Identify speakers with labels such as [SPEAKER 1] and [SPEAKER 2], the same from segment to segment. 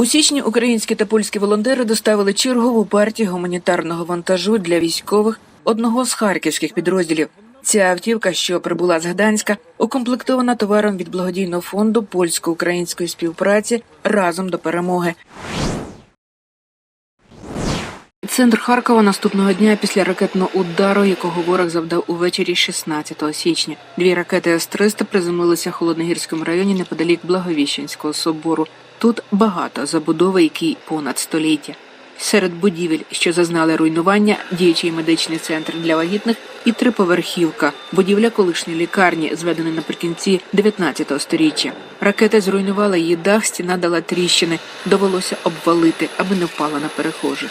[SPEAKER 1] У січні українські та польські волонтери доставили чергову партію гуманітарного вантажу для військових одного з харківських підрозділів. Ця автівка, що прибула з Гданська, укомплектована товаром від благодійного фонду польсько-української співпраці разом до перемоги. Центр Харкова наступного дня після ракетного удару, якого ворог завдав увечері 16 січня. Дві ракети С-300 приземлилися в Холодногірському районі неподалік Благовіщенського собору. Тут багато забудови, якій понад століття. Серед будівель, що зазнали руйнування, діючий медичний центр для вагітних і триповерхівка, будівля колишньої лікарні, зведена наприкінці 19 століття. Ракети зруйнували її дах, стіна дала тріщини, довелося обвалити, аби не впала на перехожих.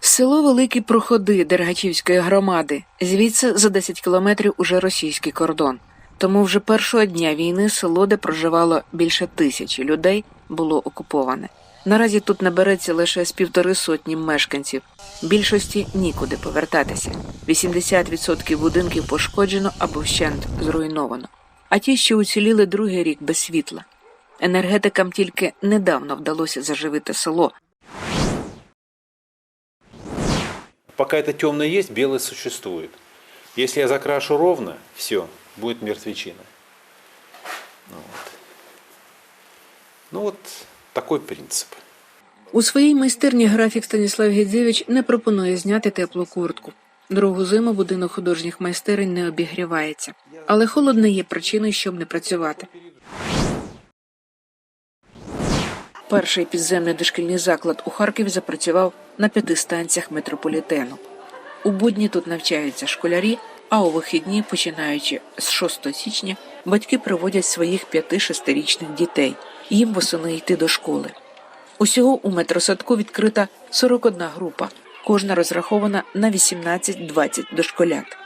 [SPEAKER 1] Село Великі Проходи Дергачівської громади. Звідси за 10 кілометрів уже російський кордон. Тому вже першого дня війни село, де проживало більше тисячі людей, було окуповане. Наразі тут набереться лише з півтори сотні мешканців. Більшості нікуди повертатися. 80% будинків пошкоджено або вщент зруйновано. А ті, що уціліли другий рік без світла. Енергетикам тільки недавно вдалося заживити село,
[SPEAKER 2] Пока это темное есть, белое существует. Если я закрашу ровно, все, будет мертвечина. Ну вот. Ну вот такой принцип.
[SPEAKER 1] У своїй майстерні графік Станіслав Гідзевич не пропонує зняти теплу куртку. Другу зиму будинок художніх майстерень не обігрівається, але холод не є причиною, щоб не працювати. Перший підземний дошкільний заклад у Харкові запрацював на п'яти станціях метрополітену. У будні тут навчаються школярі, а у вихідні, починаючи з 6 січня, батьки приводять своїх 5-6-річних дітей. Їм восени йти до школи. Усього у метросадку відкрита 41 група, кожна розрахована на 18-20 дошколят.